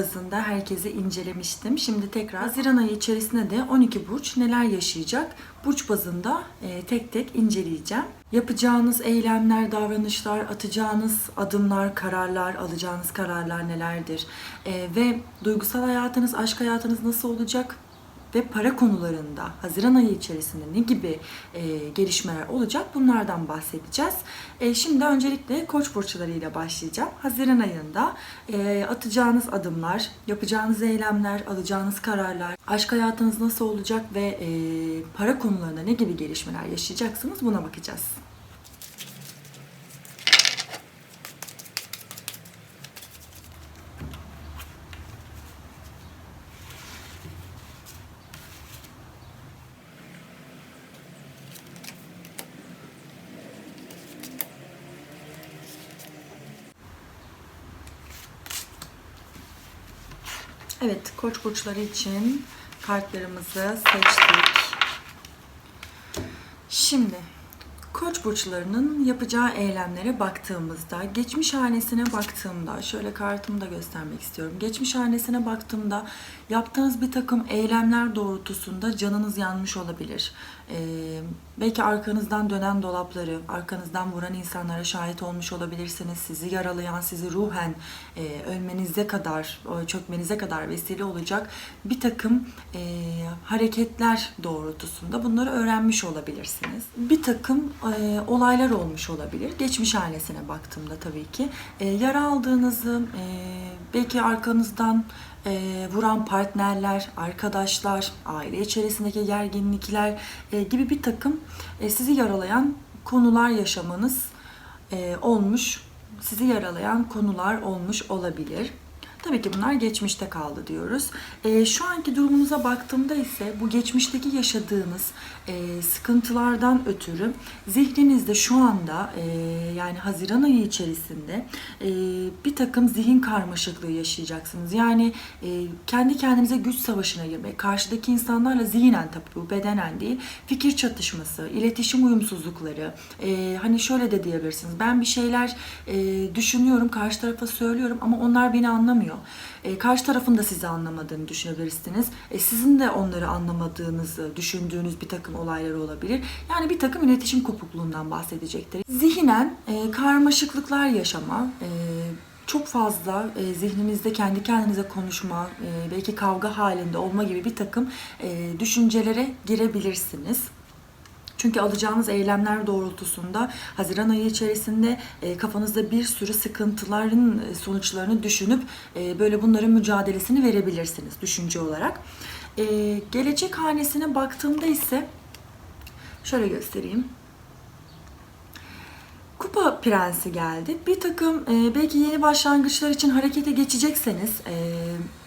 bazında herkese incelemiştim. Şimdi tekrar Haziran ayı içerisinde de 12 burç neler yaşayacak? Burç bazında e, tek tek inceleyeceğim. Yapacağınız eylemler, davranışlar, atacağınız adımlar, kararlar, alacağınız kararlar nelerdir? E, ve duygusal hayatınız, aşk hayatınız nasıl olacak? Ve para konularında Haziran ayı içerisinde ne gibi e, gelişmeler olacak bunlardan bahsedeceğiz. E, şimdi öncelikle koç burçlarıyla başlayacağım. Haziran ayında e, atacağınız adımlar, yapacağınız eylemler, alacağınız kararlar, aşk hayatınız nasıl olacak ve e, para konularında ne gibi gelişmeler yaşayacaksınız buna bakacağız. Evet, koç burçları için kartlarımızı seçtik. Şimdi koç burçlarının yapacağı eylemlere baktığımızda, geçmiş hanesine baktığımda, şöyle kartımı da göstermek istiyorum. Geçmiş hanesine baktığımda yaptığınız bir takım eylemler doğrultusunda canınız yanmış olabilir. Ee, belki arkanızdan dönen dolapları, arkanızdan vuran insanlara şahit olmuş olabilirsiniz. Sizi yaralayan, sizi ruhen e, ölmenize kadar, o çökmenize kadar vesile olacak bir takım e, hareketler doğrultusunda bunları öğrenmiş olabilirsiniz. Bir takım e, olaylar olmuş olabilir. Geçmiş hanesine baktığımda tabii ki. E, yara aldığınızı, e, belki arkanızdan e, vuran partnerler, arkadaşlar, aile içerisindeki gerginlikler e, gibi bir takım e, sizi yaralayan konular yaşamanız e, olmuş, sizi yaralayan konular olmuş olabilir. Tabii ki bunlar geçmişte kaldı diyoruz. E, şu anki durumunuza baktığımda ise bu geçmişteki yaşadığınız e, sıkıntılardan ötürü zihninizde şu anda e, yani Haziran ayı içerisinde e, bir takım zihin karmaşıklığı yaşayacaksınız. Yani e, kendi kendinize güç savaşına girmek, karşıdaki insanlarla zihnen tabii bu bedenen değil, fikir çatışması, iletişim uyumsuzlukları, e, hani şöyle de diyebilirsiniz. Ben bir şeyler e, düşünüyorum, karşı tarafa söylüyorum ama onlar beni anlamıyor. E, karşı tarafın da sizi anlamadığını düşünebilirsiniz. E, sizin de onları anlamadığınızı düşündüğünüz bir takım olaylar olabilir. Yani bir takım iletişim kopukluğundan bahsedecektir. Zihnen e, karmaşıklıklar yaşama, e, çok fazla e, zihninizde kendi kendinize konuşma, e, belki kavga halinde olma gibi bir takım e, düşüncelere girebilirsiniz. Çünkü alacağınız eylemler doğrultusunda Haziran ayı içerisinde e, kafanızda bir sürü sıkıntıların e, sonuçlarını düşünüp e, böyle bunların mücadelesini verebilirsiniz düşünce olarak. E, gelecek hanesine baktığımda ise şöyle göstereyim. Kupa Prensi geldi. Bir takım e, belki yeni başlangıçlar için harekete geçecekseniz e,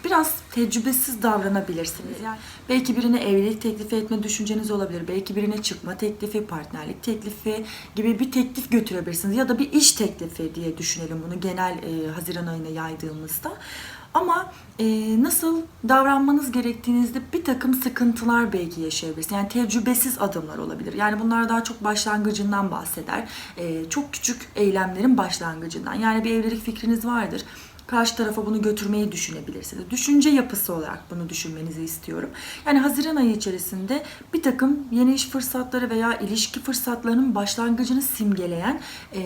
biraz tecrübesiz davranabilirsiniz. Yani belki birine evlilik teklifi etme düşünceniz olabilir. Belki birine çıkma teklifi, partnerlik teklifi gibi bir teklif götürebilirsiniz. Ya da bir iş teklifi diye düşünelim bunu genel e, Haziran ayına yaydığımızda. Ama e, nasıl davranmanız gerektiğinizde bir takım sıkıntılar belki yaşayabilirsiniz. Yani tecrübesiz adımlar olabilir. Yani bunlar daha çok başlangıcından bahseder. E, çok küçük eylemlerin başlangıcından. Yani bir evlilik fikriniz vardır. Karşı tarafa bunu götürmeyi düşünebilirsiniz. Düşünce yapısı olarak bunu düşünmenizi istiyorum. Yani Haziran ayı içerisinde bir takım yeni iş fırsatları veya ilişki fırsatlarının başlangıcını simgeleyen e,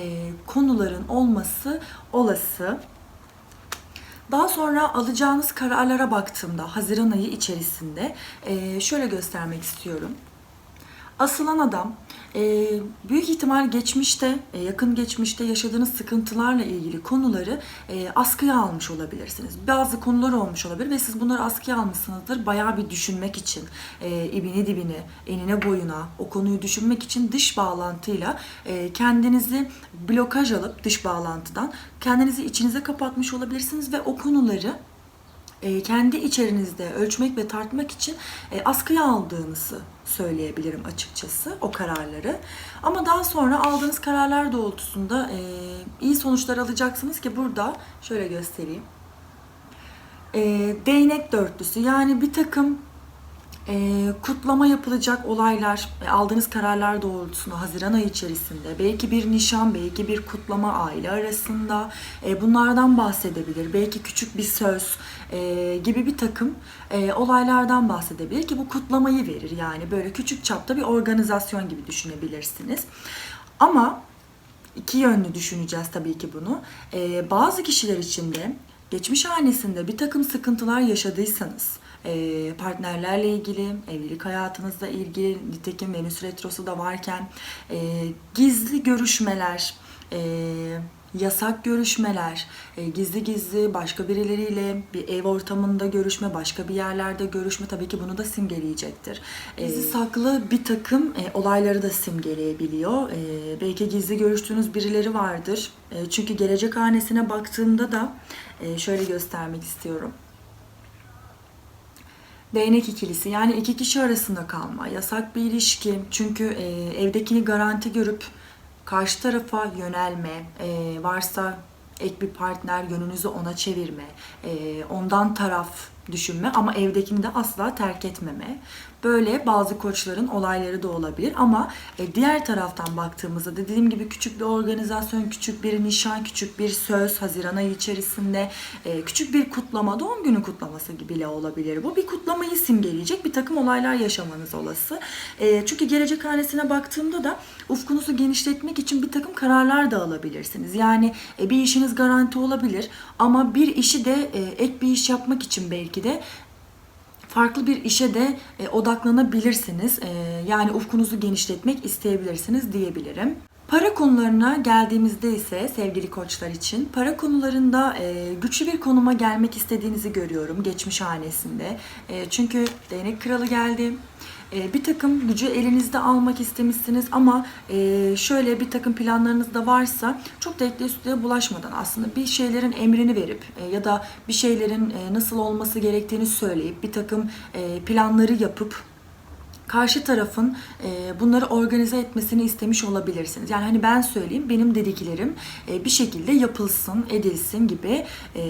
konuların olması olası. Daha sonra alacağınız kararlara baktığımda Haziran ayı içerisinde şöyle göstermek istiyorum. Asılan adam e, büyük ihtimal geçmişte, e, yakın geçmişte yaşadığınız sıkıntılarla ilgili konuları e, askıya almış olabilirsiniz. Bazı konular olmuş olabilir ve siz bunları askıya almışsınızdır. Bayağı bir düşünmek için, e, ibine dibine, enine boyuna o konuyu düşünmek için dış bağlantıyla e, kendinizi blokaj alıp dış bağlantıdan kendinizi içinize kapatmış olabilirsiniz ve o konuları e, kendi içerinizde ölçmek ve tartmak için e, askıya aldığınızı söyleyebilirim açıkçası o kararları. Ama daha sonra aldığınız kararlar doğrultusunda e, iyi sonuçlar alacaksınız ki burada şöyle göstereyim. E, değnek dörtlüsü yani bir takım e, kutlama yapılacak olaylar, e, aldığınız kararlar doğrultusunda Haziran ayı içerisinde belki bir nişan, belki bir kutlama aile arasında e, bunlardan bahsedebilir. Belki küçük bir söz e, gibi bir takım olaylardan bahsedebilir ki bu kutlamayı verir. Yani böyle küçük çapta bir organizasyon gibi düşünebilirsiniz. Ama iki yönlü düşüneceğiz tabii ki bunu. Ee, bazı kişiler için de geçmiş hanesinde bir takım sıkıntılar yaşadıysanız, e, partnerlerle ilgili, evlilik hayatınızla ilgili, nitekim Venüs Retrosu da varken e, gizli görüşmeler, e, yasak görüşmeler, e, gizli gizli başka birileriyle bir ev ortamında görüşme, başka bir yerlerde görüşme tabii ki bunu da simgeleyecektir. E, Gizli saklı bir takım e, olayları da simgeleyebiliyor. E, belki gizli görüştüğünüz birileri vardır. Çünkü gelecek hanesine baktığımda da şöyle göstermek istiyorum. Değnek ikilisi yani iki kişi arasında kalma, yasak bir ilişki. Çünkü evdekini garanti görüp karşı tarafa yönelme, e, varsa ek bir partner yönünüzü ona çevirme, e, ondan taraf düşünme ama evdekini de asla terk etmeme. Böyle bazı koçların olayları da olabilir ama e, diğer taraftan baktığımızda dediğim gibi küçük bir organizasyon, küçük bir nişan, küçük bir söz Haziran ayı içerisinde e, küçük bir kutlama, doğum günü kutlaması gibi bile olabilir. Bu bir kutlamayı simgeleyecek bir takım olaylar yaşamanız olası. E, çünkü gelecek hanesine baktığımda da ufkunuzu genişletmek için bir takım kararlar da alabilirsiniz. Yani e, bir işiniz garanti olabilir ama bir işi de e, ek bir iş yapmak için belki de farklı bir işe de e, odaklanabilirsiniz. E, yani ufkunuzu genişletmek isteyebilirsiniz diyebilirim. Para konularına geldiğimizde ise sevgili koçlar için para konularında e, güçlü bir konuma gelmek istediğinizi görüyorum geçmiş hanesinde. E, çünkü değnek kralı geldi. E, bir takım gücü elinizde almak istemişsiniz ama e, şöyle bir takım planlarınız da varsa çok da sütlüye bulaşmadan aslında bir şeylerin emrini verip e, ya da bir şeylerin e, nasıl olması gerektiğini söyleyip bir takım e, planları yapıp karşı tarafın e, bunları organize etmesini istemiş olabilirsiniz. Yani hani ben söyleyeyim benim dediklerim e, bir şekilde yapılsın, edilsin gibi e,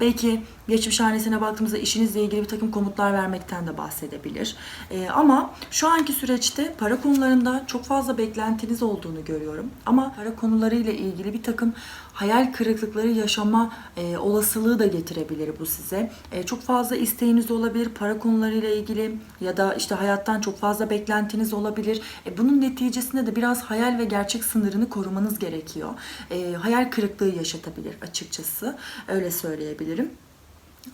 belki geçmiş hanesine baktığımızda işinizle ilgili bir takım komutlar vermekten de bahsedebilir. E, ama şu anki süreçte para konularında çok fazla beklentiniz olduğunu görüyorum. Ama para konularıyla ilgili bir takım hayal kırıklıkları yaşama e, olasılığı da getirebilir bu size. E, çok fazla isteğiniz olabilir para konularıyla ilgili ya da işte hayattan çok fazla beklentiniz olabilir. E, bunun neticesinde de biraz hayal ve gerçek sınırını korumanız gerekiyor. E, hayal kırıklığı yaşatabilir açıkçası. Öyle söyleyebilirim.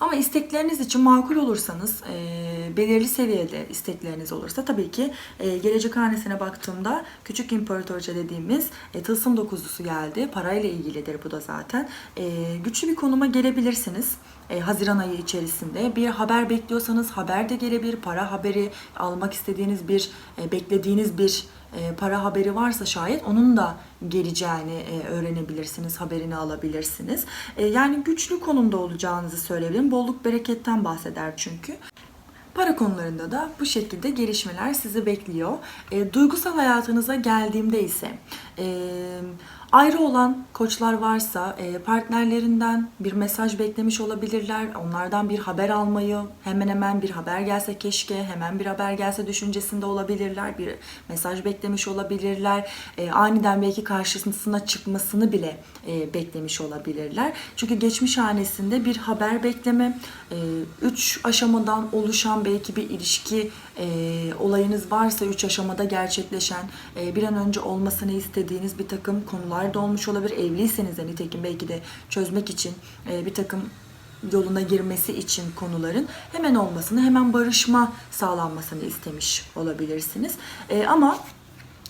Ama istekleriniz için makul olursanız, e, belirli seviyede istekleriniz olursa tabii ki e, gelecek hanesine baktığımda küçük imparatorca dediğimiz e, tılsım dokuzlusu geldi. Parayla ilgilidir bu da zaten. E, güçlü bir konuma gelebilirsiniz. E, Haziran ayı içerisinde bir haber bekliyorsanız haber de gelebilir. Para haberi almak istediğiniz bir, e, beklediğiniz bir para haberi varsa şayet onun da geleceğini e, öğrenebilirsiniz, haberini alabilirsiniz. E, yani güçlü konumda olacağınızı söyleyebilirim. Bolluk bereketten bahseder çünkü. Para konularında da bu şekilde gelişmeler sizi bekliyor. E, duygusal hayatınıza geldiğimde ise e, ayrı olan koçlar varsa e, partnerlerinden bir mesaj beklemiş olabilirler. Onlardan bir haber almayı, hemen hemen bir haber gelse keşke, hemen bir haber gelse düşüncesinde olabilirler. Bir mesaj beklemiş olabilirler. E, aniden belki karşısına çıkmasını bile e, beklemiş olabilirler. Çünkü geçmiş hanesinde bir haber bekleme, üç aşamadan oluşan belki bir ilişki olayınız varsa üç aşamada gerçekleşen bir an önce olmasını istediğiniz bir takım konular da olmuş olabilir. Evliyseniz de nitekim belki de çözmek için e, bir takım yoluna girmesi için konuların hemen olmasını, hemen barışma sağlanmasını istemiş olabilirsiniz. E, ama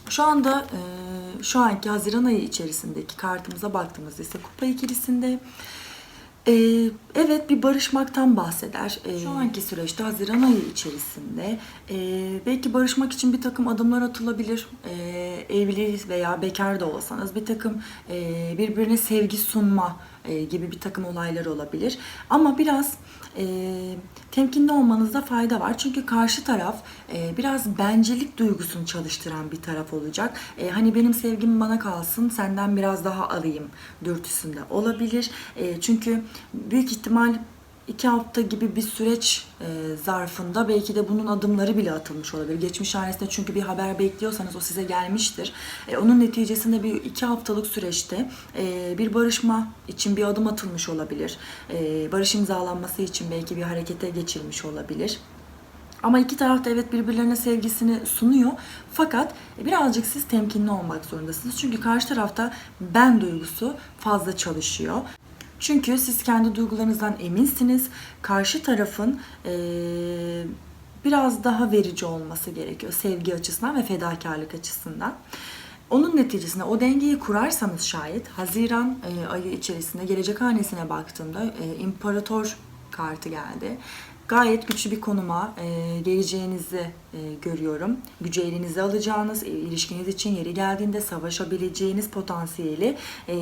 şu anda e, şu anki Haziran ayı içerisindeki kartımıza baktığımızda ise Kupa ikilisinde ee, evet bir barışmaktan bahseder. Ee, şu anki süreçte Haziran ayı içerisinde e, belki barışmak için bir takım adımlar atılabilir. Ee, evli veya bekar da olsanız bir takım e, birbirine sevgi sunma e, gibi bir takım olaylar olabilir. Ama biraz e, temkinli olmanızda fayda var. Çünkü karşı taraf e, biraz bencillik duygusunu çalıştıran bir taraf olacak. E, hani benim sevgim bana kalsın, senden biraz daha alayım dürtüsünde olabilir. E, çünkü büyük ihtimal iki hafta gibi bir süreç e, zarfında belki de bunun adımları bile atılmış olabilir. Geçmiş hanesinde çünkü bir haber bekliyorsanız o size gelmiştir. E, onun neticesinde bir iki haftalık süreçte e, bir barışma için bir adım atılmış olabilir. E, barış imzalanması için belki bir harekete geçilmiş olabilir. Ama iki taraf da evet birbirlerine sevgisini sunuyor. Fakat birazcık siz temkinli olmak zorundasınız. Çünkü karşı tarafta ben duygusu fazla çalışıyor. Çünkü siz kendi duygularınızdan eminsiniz. Karşı tarafın eee, biraz daha verici olması gerekiyor sevgi açısından ve fedakarlık açısından. Onun neticesinde o dengeyi kurarsanız şayet Haziran e, ayı içerisinde gelecek hanesine baktığımda e, imparator kartı geldi. Gayet güçlü bir konuma e, geleceğinizi e, görüyorum. Gücü elinize alacağınız, e, ilişkiniz için yeri geldiğinde savaşabileceğiniz potansiyeli e,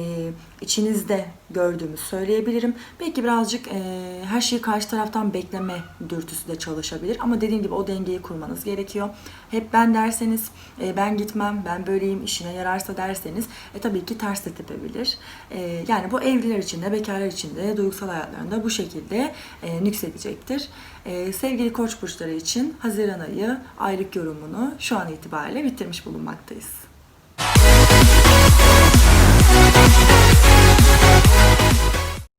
içinizde gördüğümü söyleyebilirim. Belki birazcık e, her şeyi karşı taraftan bekleme dürtüsü de çalışabilir. Ama dediğim gibi o dengeyi kurmanız gerekiyor. Hep ben derseniz, e, ben gitmem, ben böyleyim, işine yararsa derseniz e, tabii ki ters de tepebilir. E, yani bu evliler için de, bekarlar için de duygusal hayatlarında bu şekilde e, nüksedecektir. E, sevgili koç burçları için Haziran ayı aylık yorumunu şu an itibariyle bitirmiş bulunmaktayız.